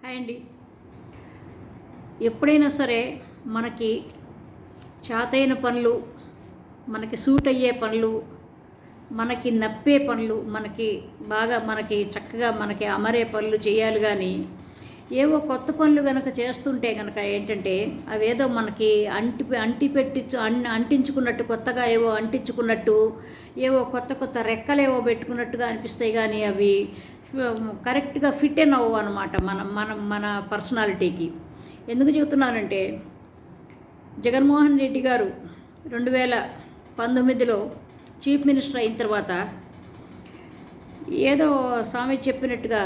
Hi అండి. ఎప్పుడైనా సరే మనకి చాతైన పనులు మనకి సూట్ అయ్యే పనులు మనకి నప్పే పనులు మనకి బాగా మనకి చక్కగా మనకి అమరే పనులు చేయాలి కానీ ఏవో కొత్త పనులు కనుక చేస్తుంటే కనుక ఏంటంటే అవేదో మనకి అంటి అంటి పెట్టి అన్ అంటించుకున్నట్టు కొత్తగా ఏవో అంటించుకున్నట్టు ఏవో కొత్త కొత్త రెక్కలేవో పెట్టుకున్నట్టుగా అనిపిస్తాయి కానీ అవి కరెక్ట్గా ఫిట్ అండ్ అవ్వవు అనమాట మనం మనం మన పర్సనాలిటీకి. ఎందుకు చెబుతున్నానంటే జగన్మోహన్ రెడ్డి గారు రెండు వేల పంతొమ్మిదిలో చీఫ్ మినిస్టర్ అయిన తర్వాత ఏదో స్వామి చెప్పినట్టుగా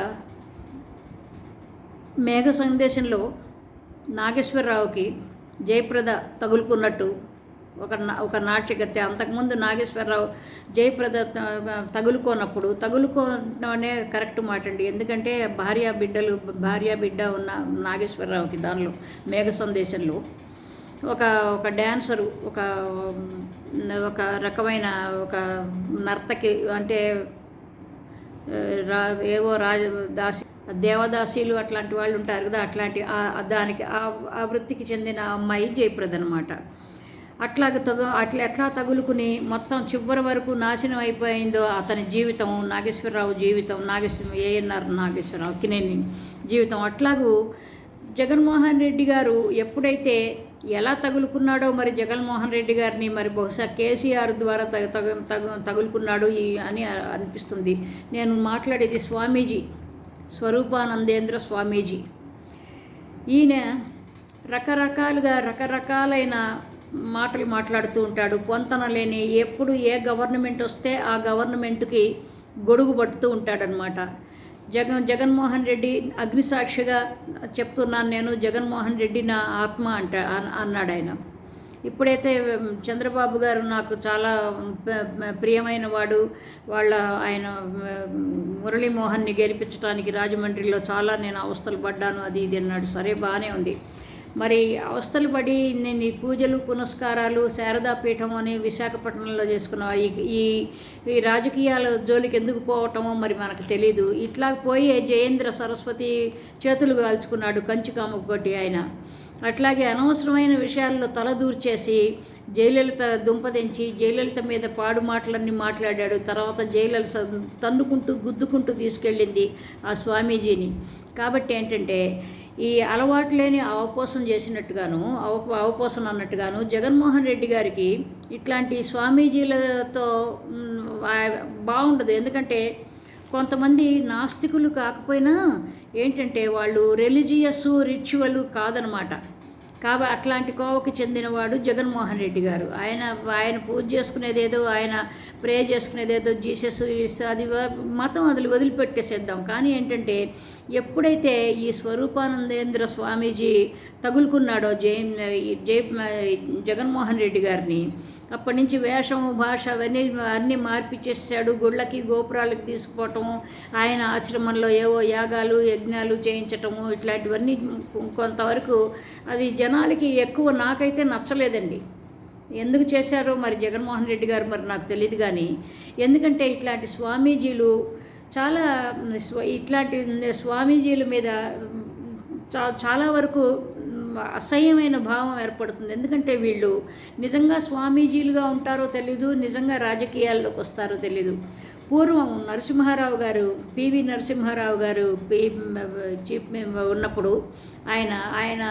మేఘ సందేశంలో నాగేశ్వరరావుకి జయప్రద తగులుకున్నట్టు ఒక ఒక నాట్యగత్య అంతకుముందు నాగేశ్వరరావు జయప్రద తగులుకోనప్పుడు తగులుకోనే కరెక్ట్ మాట అండి. ఎందుకంటే భార్య బిడ్డలు భార్య బిడ్డ ఉన్న నాగేశ్వరరావుకి దానిలో మేఘ సందేశంలో ఒక ఒక డ్యాన్సరు ఒక ఒక రకమైన ఒక నర్తకి అంటే రా ఏవో రాజ దాసి దేవదాసీలు అట్లాంటి వాళ్ళు ఉంటారు కదా అట్లాంటి దానికి ఆ ఆ వృత్తికి చెందిన అమ్మాయి జయప్రద అనమాట అట్లాగ తగు అట్లా ఎట్లా తగులుకుని మొత్తం చివరి వరకు నాశనం అయిపోయిందో అతని జీవితం నాగేశ్వరరావు జీవితం నాగేశ్వర ఏఎన్ఆర్ నాగేశ్వరరావు కినేని జీవితం. అట్లాగూ జగన్మోహన్ రెడ్డి గారు ఎప్పుడైతే ఎలా తగులుకున్నాడో మరి జగన్మోహన్ రెడ్డి గారిని మరి బహుశా కేసీఆర్ ద్వారా తగ తగ తగు తగులుకున్నాడు ఈ అని అనిపిస్తుంది. నేను మాట్లాడేది స్వామీజీ స్వరూపానందేంద్ర స్వామీజీ. ఈయన రకరకాలుగా రకరకాలైన మాటలు మాట్లాడుతూ ఉంటాడు. పొంతన లేని ఎప్పుడు ఏ గవర్నమెంట్ వస్తే ఆ గవర్నమెంట్కి గొడుగు పడుతూ ఉంటాడనమాట జగన్ జగన్మోహన్ రెడ్డి అగ్నిసాక్షిగా చెప్తున్నాను నేను జగన్మోహన్ రెడ్డి నా ఆత్మ అంట అన్నాడు ఆయన ఇప్పుడైతే చంద్రబాబు గారు నాకు చాలా ప్రియమైన వాడు. వాళ్ళ ఆయన మురళీమోహన్ని గెలిపించడానికి రాజమండ్రిలో చాలా నేను అవస్థలు పడ్డాను అది ఇది అన్నాడు. సరే బాగానే ఉంది. మరి అవస్థలు పడి నేను ఈ పూజలు పునస్కారాలు శారదా పీఠం అని విశాఖపట్నంలో చేసుకున్న ఈ ఈ- రాజకీయాల జోలికి ఎందుకు పోవటమో మరి మనకు తెలీదు. ఇట్లా పోయి జయేంద్ర సరస్వతి చేతులు కాల్చుకున్నాడు కంచి కాముకొట్టి ఆయన. అట్లాగే అనవసరమైన విషయాల్లో తలదూర్చేసి జయలలిత దుంపదించి జయలలిత మీద పాడు మాటలన్నీ మాట్లాడాడు. తర్వాత జయలలిత తన్నుకుంటూ గుద్దుకుంటూ తీసుకెళ్ళింది ఆ స్వామీజీని. కాబట్టి ఏంటంటే ఈ అలవాటు లేని అవపోసం చేసినట్టుగాను అవ అవపోసం అన్నట్టుగాను జగన్మోహన్ రెడ్డి గారికి ఇట్లాంటి స్వామీజీలతో బాగుండదు. ఎందుకంటే కొంతమంది నాస్తికులు కాకపోయినా ఏంటంటే వాళ్ళు రిలీజియస్ రిచువల్ కాదనమాట. కాబట్టి అట్లాంటి కోవకి చెందినవాడు జగన్మోహన్ రెడ్డి గారు. ఆయన ఆయన పూజ చేసుకునేదేదో ఆయన ప్రే చేసుకునేదేదో జీసస్ అది మతం వదిలి వదిలిపెట్టేసేద్దాం. కానీ ఏంటంటే ఎప్పుడైతే ఈ స్వరూపానందేంద్ర స్వామీజీ తగులుకున్నాడో జై జై జగన్మోహన్ రెడ్డి గారిని అప్పటి నుంచి వేషం భాష అవన్నీ అన్నీ మార్పిచ్చేసాడు. గుళ్ళకి గోపురాలకి తీసుకుపోవటం ఆయన ఆశ్రమంలో ఏవో యాగాలు యజ్ఞాలు చేయించటము ఇట్లాంటివన్నీ కొంతవరకు అది జన జనాలకి ఎక్కువ నాకైతే నచ్చలేదండి. ఎందుకు చేశారో మరి జగన్మోహన్ రెడ్డి గారు మరి నాకు తెలియదు కానీ ఎందుకంటే ఇట్లాంటి స్వామీజీలు చాలా ఇట్లాంటి స్వామీజీల మీద చా చాలా వరకు అసహ్యమైన భావం ఏర్పడుతుంది. ఎందుకంటే వీళ్ళు నిజంగా స్వామీజీలుగా ఉంటారో తెలీదు నిజంగా రాజకీయాల్లోకి వస్తారో తెలీదు. పూర్వం నరసింహారావు గారు పివి నరసింహారావు గారు చీఫ్ ఉన్నప్పుడు ఆయన ఆయన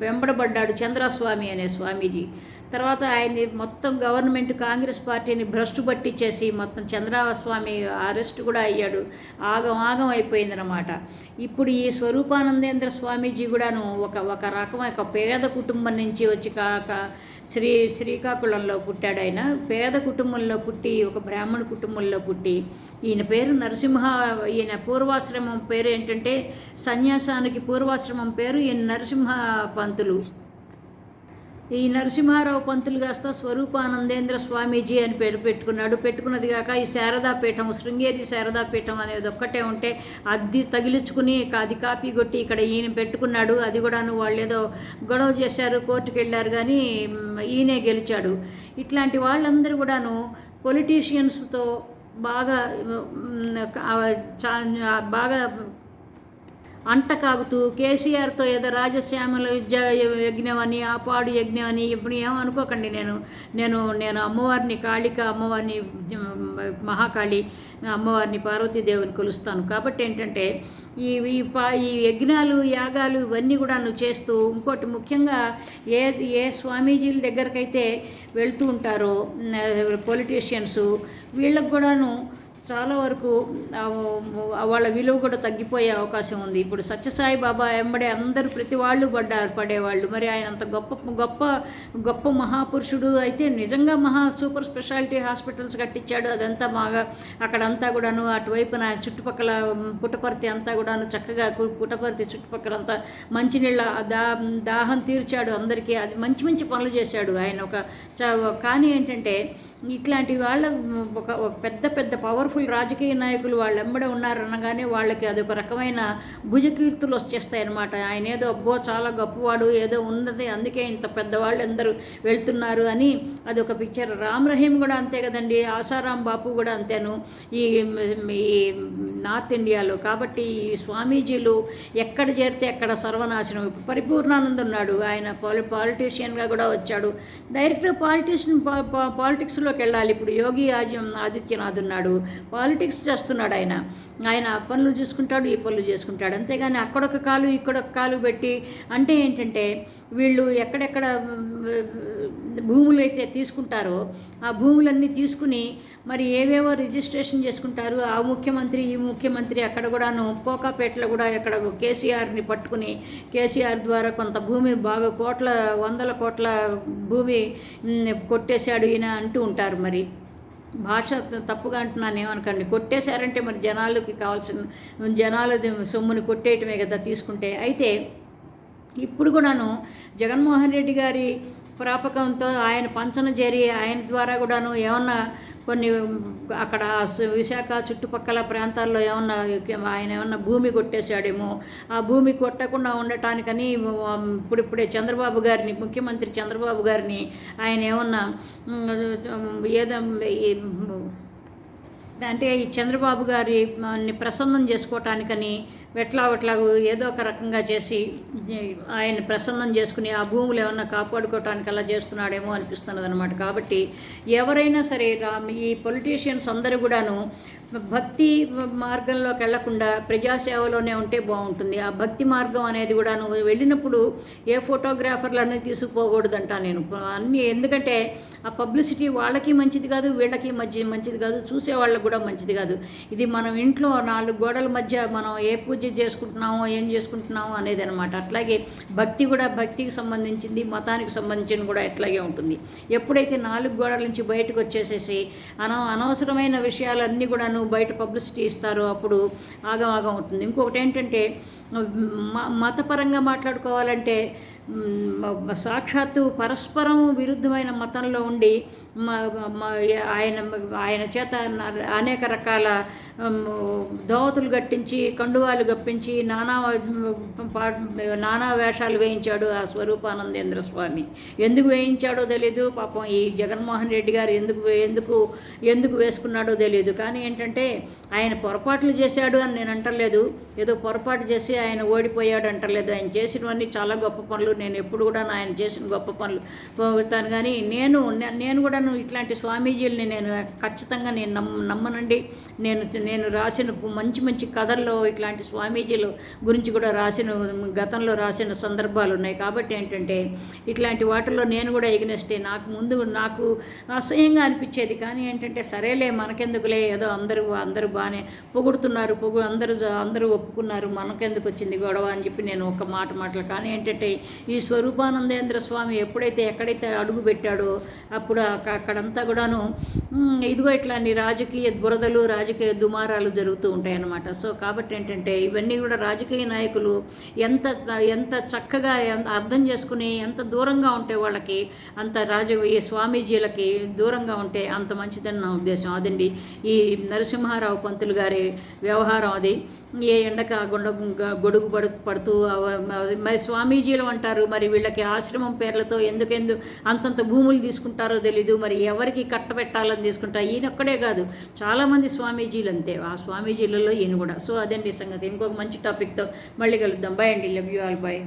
వెంబడబడ్డాడు చంద్రస్వామి అనే స్వామీజీ. తర్వాత ఆయన్ని మొత్తం గవర్నమెంట్ కాంగ్రెస్ పార్టీని భ్రష్టు పట్టించేసి మొత్తం చంద్రస్వామి అరెస్ట్ కూడా అయ్యాడు. ఆగం ఆగం అయిపోయిందనమాట ఇప్పుడు ఈ స్వరూపానందేంద్ర స్వామీజీ కూడాను ఒక ఒక రకం ఒక పేద కుటుంబం నుంచి వచ్చి కాక శ్రీ శ్రీకాకుళంలో పుట్టాడు ఆయన. పేద కుటుంబంలో పుట్టి ఒక బ్రాహ్మణ కుటుంబంలో పుట్టి ఈయన పేరు నరసింహ ఈయన పూర్వాశ్రమం పేరు ఏంటంటే సన్యాసానికి పూర్వాశ్రమం పేరు ఈయన నరసింహ పంతులు. ఈ నరసింహారావు పంతులు కాస్త స్వరూపానందేంద్ర స్వామీజీ అని పేరు పెట్టుకున్నాడు. పెట్టుకున్నది కాక ఈ శారదా పీఠం శృంగేరి శారదా పీఠం అనేది ఒక్కటే ఉంటే అది తగిలించుకుని అది కాపీ కొట్టి ఇక్కడ ఈయన పెట్టుకున్నాడు. అది కూడాను వాళ్ళు ఏదో గొడవ చేశారు కోర్టుకు వెళ్ళారు కానీ ఈయనే గెలిచాడు. ఇట్లాంటి వాళ్ళందరూ కూడాను పొలిటీషియన్స్తో బాగా చా- బాగా అంట కాగుతూ కేసీఆర్తో ఏదో రాజశ్యామల యజ్ఞం అని ఆ పాడు యజ్ఞం అని ఇప్పుడు ఏమనుకోకండి నేను. నేను నేను అమ్మవారిని కాళిక అమ్మవారిని మహాకాళి అమ్మవారిని పార్వతీదేవిని కొలుస్తాను. కాబట్టి ఏంటంటే ఈ ఈ పా ఈ యజ్ఞాలు యాగాలు ఇవన్నీ కూడా నువ్వు చేస్తూ ఇంకోటి ముఖ్యంగా ఏ ఏ స్వామీజీల దగ్గరకైతే వెళ్తూ ఉంటారో పొలిటీషియన్స్ వీళ్ళకు కూడాను చాలా వరకు వాళ్ళ విలువ కూడా తగ్గిపోయే అవకాశం ఉంది. ఇప్పుడు సత్యసాయి బాబా ఎంబడే అందరూ ప్రతి వాళ్ళు పడ్డారు పడేవాళ్ళు. మరి ఆయన అంత గొప్ప గొప్ప గొప్ప మహాపురుషుడు అయితే నిజంగా మహా సూపర్ స్పెషాలిటీ హాస్పిటల్స్ కట్టించాడు. అదంతా బాగా అక్కడంతా కూడాను అటువైపున చుట్టుపక్కల పుట్టపర్తి అంతా కూడాను చక్కగా పుటపర్తి చుట్టుపక్కల అంతా మంచినీళ్ళ దా దాహం తీర్చాడు అందరికీ. అది మంచి మంచి పనులు చేశాడు ఆయన ఒక చ- కానీ ఏంటంటే ఇట్లాంటి వాళ్ళ ఒక పెద్ద పెద్ద పవర్ఫుల్ రాజకీయ నాయకులు వాళ్ళు ఎంబడే ఉన్నారనగానే వాళ్ళకి అదొక రకమైన భుజకీర్తులు వచ్చేస్తాయి అనమాట ఆయన ఏదో అబ్బో చాలా గొప్పవాడు ఏదో ఉన్నది అందుకే ఇంత పెద్దవాళ్ళు అందరూ వెళ్తున్నారు అని అదొక పిక్చర్ రామ్ రహీం కూడా అంతే కదండి ఆశారాం బాపు కూడా అంతేను. ఈ ఈ నార్త్ ఇండియాలో కాబట్టి ఈ స్వామీజీలు ఎక్కడ చేరితే అక్కడ సర్వనాశనం. ఇప్పుడు పరిపూర్ణానంద్ ఉన్నాడు ఆయన పాలి పాలిటీషియన్గా కూడా వచ్చాడు. డైరెక్ట్ పాలిటీషియన్ పాలిటిక్స్లోకి వెళ్ళాలి. ఇప్పుడు యోగి ఆజ్యం ఆదిత్యనాథ్ ఉన్నాడు. పాలిటిక్స్ చేస్తున్నాడు ఆయన. ఆయన పనులు చూసుకుంటాడు ఈ పనులు చేసుకుంటాడు. అంతేగాని అక్కడొక కాలు ఇక్కడొక కాలు పెట్టి అంటే ఏంటంటే వీళ్ళు ఎక్కడెక్కడ భూములు అయితే తీసుకుంటారో ఆ భూములన్నీ తీసుకుని మరి ఏవేవో రిజిస్ట్రేషన్ చేసుకుంటారు. ఆ ముఖ్యమంత్రి ఈ ముఖ్యమంత్రి అక్కడ కూడాను కోకాపేటలో కూడా ఇక్కడ కేసీఆర్ని పట్టుకుని కేసీఆర్ ద్వారా కొంత భూమి బాగా కోట్ల వందల కోట్ల భూమి కొట్టేశాడు ఈయన అంటూ ఉంటారు. మరి. భాష తప్పుగా అంటున్నాను ఏమనకండి. కొట్టేశారంటే మరి జనాలకి కావాల్సిన జనాల సొమ్ముని కొట్టేయటమే కదా తీసుకుంటే. అయితే ఇప్పుడు కూడాను జగన్మోహన్ రెడ్డి గారి ప్రాపకంతో ఆయన పంచన జరిగి ఆయన ద్వారా కూడాను ఏమన్నా కొన్ని అక్కడ విశాఖ చుట్టుపక్కల ప్రాంతాల్లో ఏమన్నా ఆయన ఏమన్నా భూమి కొట్టేశాడేమో ఆ భూమి కొట్టకుండా ఉండటానికని ఇప్పుడిప్పుడే చంద్రబాబు గారిని ముఖ్యమంత్రి చంద్రబాబు గారిని ఆయన ఏమన్నా ఏదో అంటే ఈ చంద్రబాబు గారిని ప్రసన్నం చేసుకోవటానికని వెట్లా వెట్లాగు ఏదో ఒక రకంగా చేసి ఆయన ప్రసన్నం చేసుకుని ఆ భూములు ఏమన్నా కాపాడుకోవటానికి అలా చేస్తున్నాడేమో అనిపిస్తున్నది అనమాట కాబట్టి ఎవరైనా సరే ఈ పొలిటీషియన్స్ అందరూ కూడాను భక్తి మార్గంలోకి వెళ్ళకుండా ప్రజాసేవలోనే ఉంటే బాగుంటుంది. ఆ భక్తి మార్గం అనేది కూడా నువ్వు వెళ్ళినప్పుడు ఏ ఫోటోగ్రాఫర్లన్నీ తీసుకుపోకూడదంట నేను. అన్నీ ఎందుకంటే ఆ పబ్లిసిటీ వాళ్ళకి మంచిది కాదు వీళ్ళకి మధ్య మంచిది కాదు చూసే వాళ్ళకి కూడా మంచిది కాదు. ఇది మనం ఇంట్లో నాలుగు గోడల మధ్య మనం ఏ పూజ చేసుకుంటున్నామో ఏం చేసుకుంటున్నామో అనేది అనమాట అట్లాగే భక్తి కూడా భక్తికి సంబంధించింది మతానికి సంబంధించిన కూడా ఇట్లాగే ఉంటుంది. ఎప్పుడైతే నాలుగు గోడల నుంచి బయటకు వచ్చేసేసి అన అనవసరమైన విషయాలన్నీ కూడాను బయట పబ్లిసిటీ ఇస్తారో అప్పుడు ఆగమాగం అవుతుంది. ఇంకొకటి ఏంటంటే మ- మతపరంగా మాట్లాడుకోవాలంటే సాక్షాత్తు పరస్పరం విరుద్ధమైన మతంలో ఉండి ఆయన ఆయన చేత అనేక రకాల దోవతులు గట్టించి కండువాలు గప్పించి నానా పా- నానా వేషాలు వేయించాడు ఆ స్వరూపానందేంద్ర స్వామి. ఎందుకు వేయించాడో తెలియదు పాపం ఈ జగన్మోహన్ రెడ్డి గారు ఎందుకు ఎందుకు ఎందుకు వేసుకున్నాడో తెలియదు కానీ ఏంటంటే ఆయన పొరపాట్లు చేశాడు అని నేను అంటలేదు. ఏదో పొరపాటు చేసి ఆయన ఓడిపోయాడు అంటలేదు. ఆయన చేసినవన్నీ చాలా గొప్ప పనులు. నేను ఎప్పుడు కూడా ఆయన చేసిన గొప్ప పనులు పోతాను కానీ నేను నేను కూడా ఇట్లాంటి స్వామీజీలని నేను ఖచ్చితంగా నేను నమ్మ నమ్మనండి. నేను నేను రాసిన మంచి మంచి కథల్లో ఇట్లాంటి స్వామీజీలు గురించి కూడా రాసిన గతంలో రాసిన సందర్భాలు ఉన్నాయి. కాబట్టి ఏంటంటే ఇట్లాంటి వాటిల్లో నేను కూడా ఎగినెస్టే. నాకు ముందు నాకు అసహ్యంగా అనిపించేది. కానీ ఏంటంటే సరేలే మనకెందుకులే ఏదో అందరూ అందరూ బాగానే పొగుడుతున్నారు. పొగు అందరూ అందరూ ఒప్పుకున్నారు. మనకెందుకు వచ్చింది గొడవ అని చెప్పి నేను ఒక మాట మాటలు. కానీ ఏంటంటే ఈ స్వరూపానందేంద్ర స్వామి ఎప్పుడైతే ఎక్కడైతే అడుగు పెట్టాడో అప్పుడు అక్కడంతా కూడాను ఇదిగో ఇదిగో ఇట్లాంటి రాజకీయ బురదలు రాజకీయ దుమారాలు జరుగుతూ ఉంటాయన్నమాట. సో కాబట్టి ఏంటంటే ఇవన్నీ కూడా రాజకీయ నాయకులు ఎంత ఎంత చక్కగా అర్థం చేసుకుని ఎంత దూరంగా ఉంటే వాళ్ళకి అంత రాజ స్వామీజీలకి దూరంగా ఉంటే అంత మంచిదని నా ఉద్దేశం. అదండి ఈ నరసింహారావు పంతులు గారి వ్యవహారం అది. ఏ ఎండక గుండ గొడుగు పడు పడుతూ మరి స్వామీజీలు అంటారు మరి వీళ్ళకి ఆశ్రమం పేర్లతో ఎందుకెందు అంతంత భూములు తీసుకుంటారో తెలీదు మరి ఎవరికి కట్టబెట్టాలని తీసుకుంటా ఈయన ఒక్కడే కాదు చాలామంది స్వామీజీలు అంతే ఆ స్వామీజీలలో ఈయన కూడా. సో అదండి సంగతి. ఇంకొక మంచి టాపిక్తో మళ్ళీ కలుద్దాం. బాయ్ అండి. Love you all bye